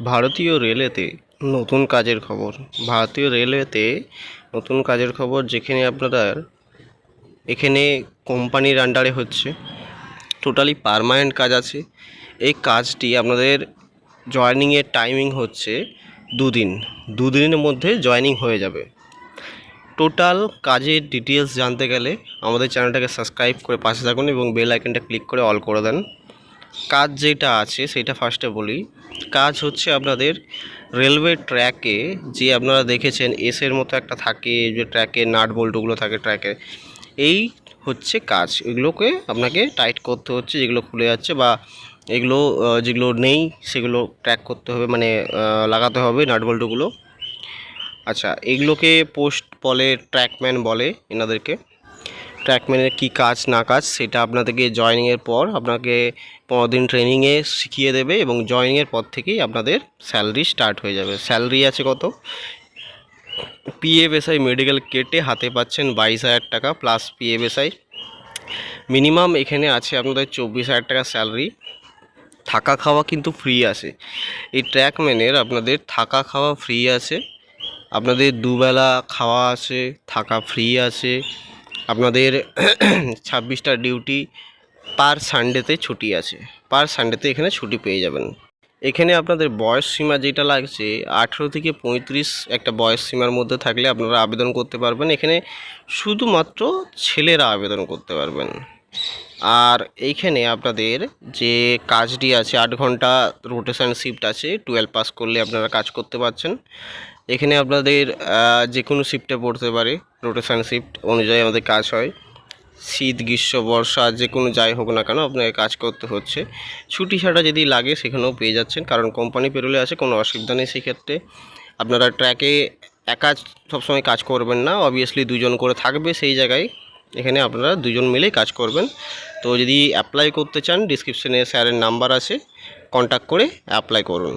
ভারতীয় রেলওয়েতে নতুন কাজের খবর। ভারতীয় রেলওয়েতে নতুন কাজের খবর যেখানে আপনাদের, এখানে কোম্পানির আন্ডারে হচ্ছে। টোটালি পারমানেন্ট কাজ আছে। এই কাজটি আপনাদের জয়েনিংয়ের টাইমিং হচ্ছে দুদিন। দুদিনের মধ্যে জয়েনিং হয়ে যাবে। টোটাল কাজের ডিটেলস জানতে গেলে আমাদের চ্যানেলটাকে সাবস্ক্রাইব করে পাশে থাকুন এবং বেল আইকনটা ক্লিক করে অল করে দেন। কাজ যেটা আছে সেটা ফার্স্টে বলি। কাজ হচ্ছে আপনাদের রেলওয়ে ট্র্যাকে যে আপনারা দেখেছেন এসের মতো একটা থাকে, যে ট্র্যাকে নাট বল্টুগুলো থাকে ট্র্যাকে এই হচ্ছে কাজ। এগুলোকে আপনাকে টাইট করতে হচ্ছে, যেগুলো খুলে যাচ্ছে বা এগুলো যেগুলো নেই সেগুলো ট্র্যাক করতে হবে মানে লাগাতে হবে নাট বল্টুগুলো আচ্ছা এগুলোকে পোস্ট বলে ট্র্যাকম্যান বলে এনাদেরকে। ট্র্যাকম্যানের কী কাজ, না কাজ, সেটা আপনাদেরকে জয়েনিংয়ের পর আপনাকে পনেরো দিন ট্রেনিংয়ে শিখিয়ে দেবে এবং জয়েনিংয়ের পর থেকেই আপনাদের স্যালারি স্টার্ট হয়ে যাবে। স্যালারি আছে কত? পিএফএসআই মেডিকেল কেটে হাতে পাচ্ছেন বাইশ হাজার টাকা প্লাস পিএফএসআই মিনিমাম এখানে আছে আপনাদের চব্বিশ হাজার টাকা স্যালারি থাকা খাওয়া কিন্তু ফ্রি আছে। এই ট্র্যাকম্যানের আপনাদের থাকা খাওয়া ফ্রি আছে। আপনাদের দুবেলা খাওয়া আছে, থাকা ফ্রি আছে। আপনাদের ছাব্বিশটা ডিউটি পার সানডেতে ছুটি আছে। পার সানডেতে এখানে ছুটি পেয়ে যাবেন। এখানে আপনাদের বয়স সীমা যেটা লাগছে, আঠেরো থেকে পঁয়ত্রিশ একটা বয়স সীমার মধ্যে থাকলে আপনারা আবেদন করতে পারবেন। এখানে শুধুমাত্র ছেলেরা আবেদন করতে পারবেন। আর এইখানে আপনাদের যে কাজটি আছে, আট ঘণ্টা রোটেশন শিফট আছে টুয়েলভ পাস করলে আপনারা কাজ করতে পারছেন। এখানে আপনাদের যে কোনো শিফটে পড়তে পারে রোটেশন শিফট অনুযায়ী আমাদের কাজ হয়। শীত, গ্রীষ্ম, বর্ষা যে কোনো যাই হোক না কেন আপনাকে কাজ করতে হচ্ছে। ছুটি ছাড়া যদি লাগে, সেখানেও পেয়ে যাচ্ছেন। কারণ কোম্পানি পেরোলে আছে, কোনো অসুবিধা নেই সেক্ষেত্রে। আপনারা ট্র্যাকে একা সবসময় কাজ করবেন না। অবভিয়াসলি দুজন করে থাকবে সেই জায়গায়। এখানে আপনারা দুজন মিলেই কাজ করবেন। তো যদি অ্যাপ্লাই করতে চান ডিসক্রিপশনে স্যারের নাম্বার আছে। কন্ট্যাক্ট করে অ্যাপ্লাই করুন।